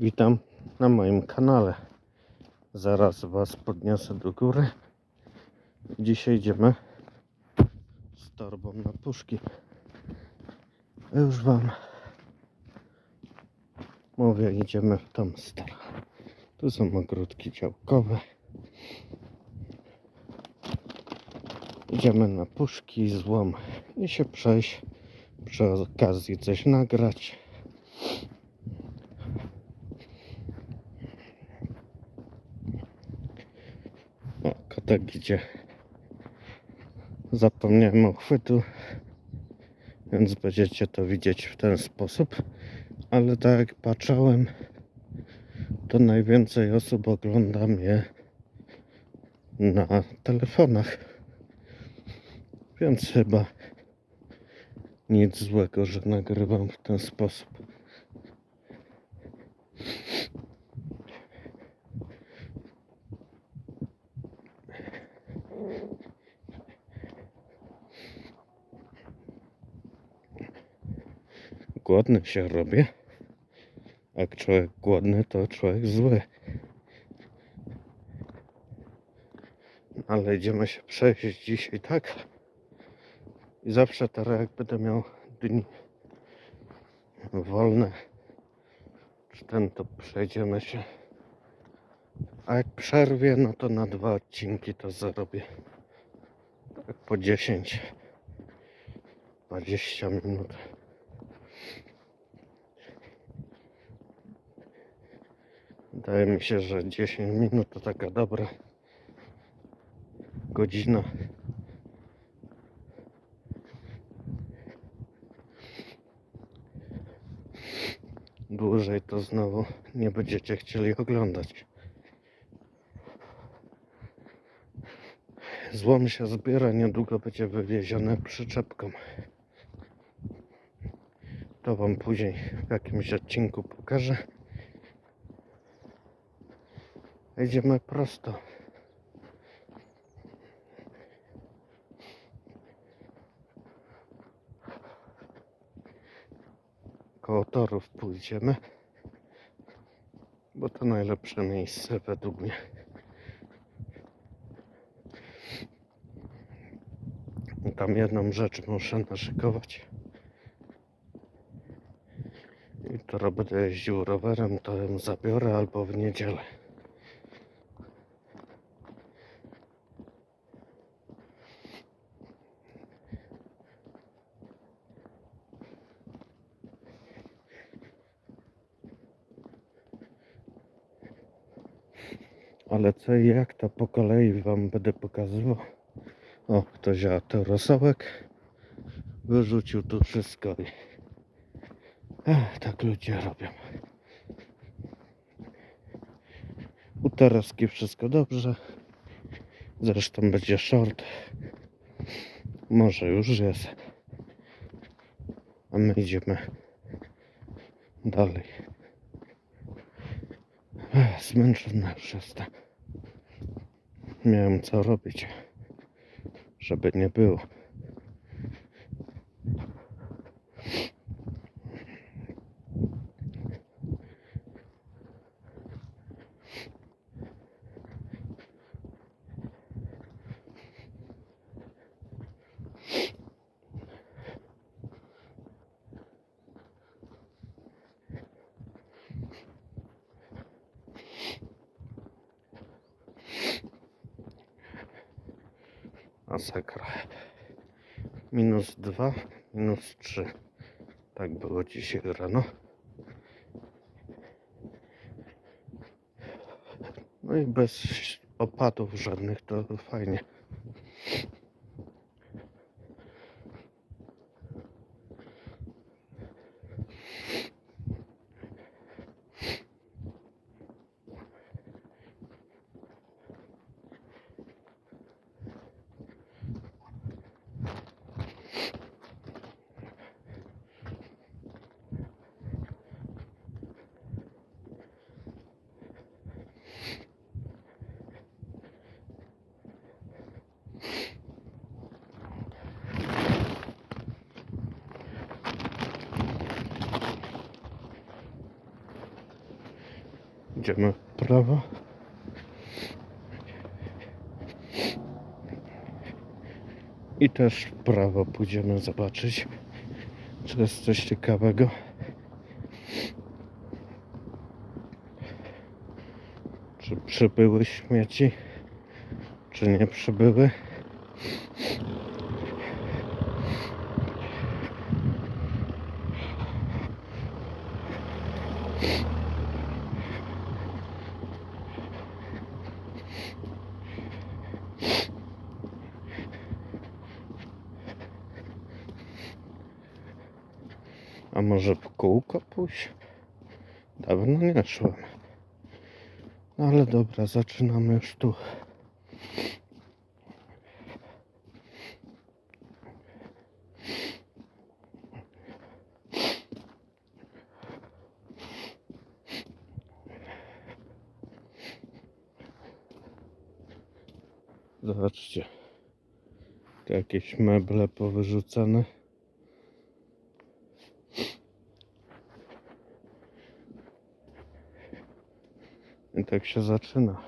Witam na moim kanale. Zaraz Was podniosę do góry. Dzisiaj idziemy z torbą na puszki. Już Wam mówię, idziemy w tą stronę. Tu są ogródki działkowe. Idziemy na puszki, złom i się przejść. Przy okazji coś nagrać. Kotek idzie. Zapomniałem o chwytu, więc będziecie to widzieć w ten sposób. Ale tak jak patrzałem, to najwięcej osób ogląda mnie na telefonach. Więc chyba nic złego, że nagrywam w ten sposób. Głodny się robię. Jak człowiek głodny, to człowiek zły. Ale idziemy się przejść dzisiaj tak. I zawsze teraz jak będę miał dni wolne, czy ten, to przejdziemy się. A jak przerwie, no to na dwa odcinki to zarobię. Tak po 10, 20 minut. Wydaje mi się, że 10 minut to taka dobra godzina. Dłużej to znowu nie będziecie chcieli oglądać. Złom się zbiera, niedługo będzie wywiezione przyczepką. To Wam później w jakimś odcinku pokażę. Idziemy prosto. Koło torów pójdziemy. Bo to najlepsze miejsce według mnie. Tam jedną rzecz muszę naszykować. I to będę jeździł rowerem, to ją zabiorę albo w niedzielę. Ale co i jak to po kolei wam będę pokazywał. O, ktoś wziął ten rosołek. Wyrzucił tu wszystko i... Ech, tak ludzie robią. U Tereski wszystko dobrze. Zresztą będzie short. Może już jest. A my idziemy dalej. Zmęczony już jestem. Miałem co robić, żeby nie było. Masakra. Minus dwa, minus trzy. Tak było dzisiaj rano. No i bez opadów żadnych to fajnie. Idziemy w prawo. I też w prawo pójdziemy zobaczyć, czy jest coś ciekawego. Czy przybyły śmieci, czy nie przybyły. A może w kółko pójść? Dawno nie szłem. No ale dobra, zaczynamy już tu. Zobaczcie. Jakieś meble powyrzucane. I tak się zaczyna.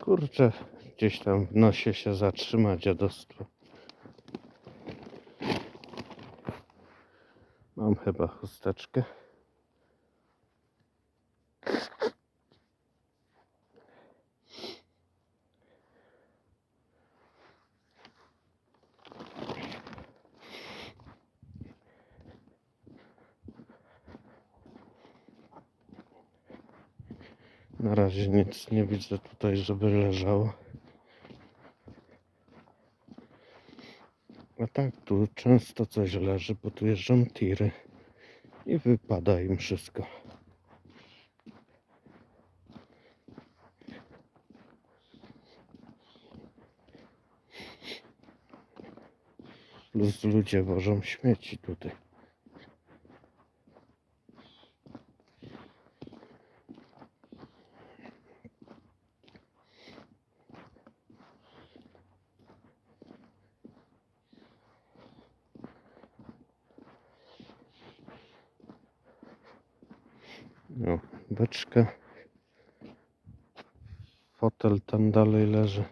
Kurczę, gdzieś tam w nosie się zatrzyma dziadostwo. Mam chyba chusteczkę. Na razie nic nie widzę tutaj, żeby leżało. A tak, tu często coś leży, bo tu jeżdżą tiry i wypada im wszystko. Plus ludzie wożą śmieci tutaj. No, beczka. Fotel tam dalej leży.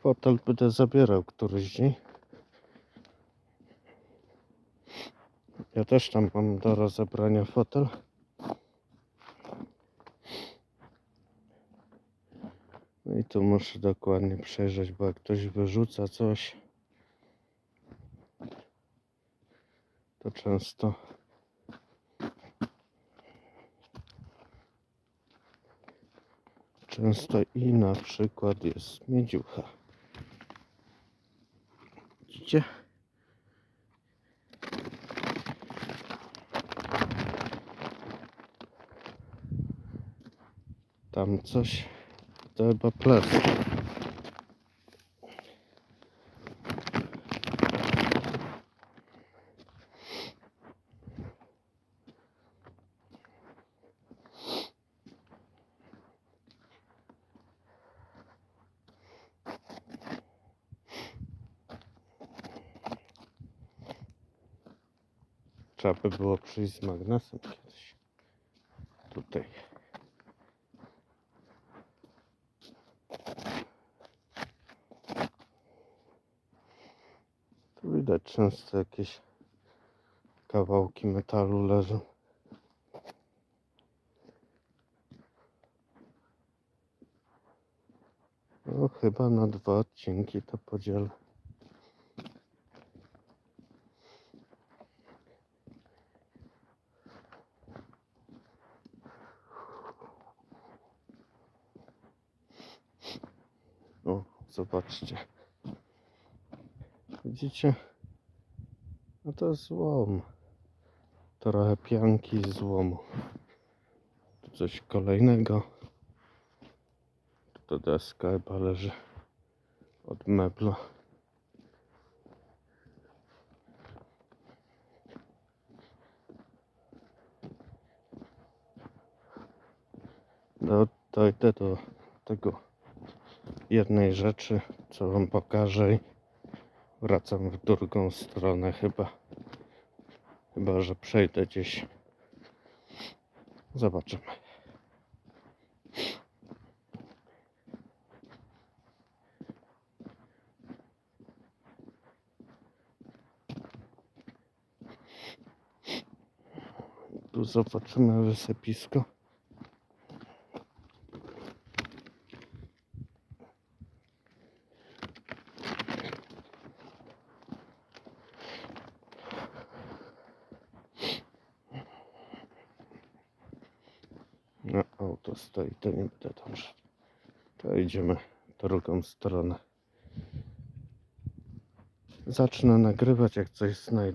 Fotel będę zabierał któryś dzień. Ja też tam mam do rozebrania fotel. No i tu muszę dokładnie przejrzeć, bo jak ktoś wyrzuca coś, to często Często i na przykład jest miedziucha. Widzicie? Tam coś, to chyba Trzeba by było przyjść z magnesem kiedyś. Tutaj. Tu widać często jakieś kawałki metalu leżą. No chyba na dwa odcinki to podzielę. O, zobaczcie. Widzicie? No to złom. Trochę pianki z złomu. Tu coś kolejnego. Tu to deska chyba leży od mebla. No, to idę do tego jednej rzeczy, co wam pokażę i wracam w drugą stronę chyba. Chyba, że przejdę gdzieś. Zobaczymy. Tu zobaczymy wysypisko. Auto stoi, to nie będę szedł. To idziemy drugą stronę. Zacznę nagrywać, jak coś znajdę.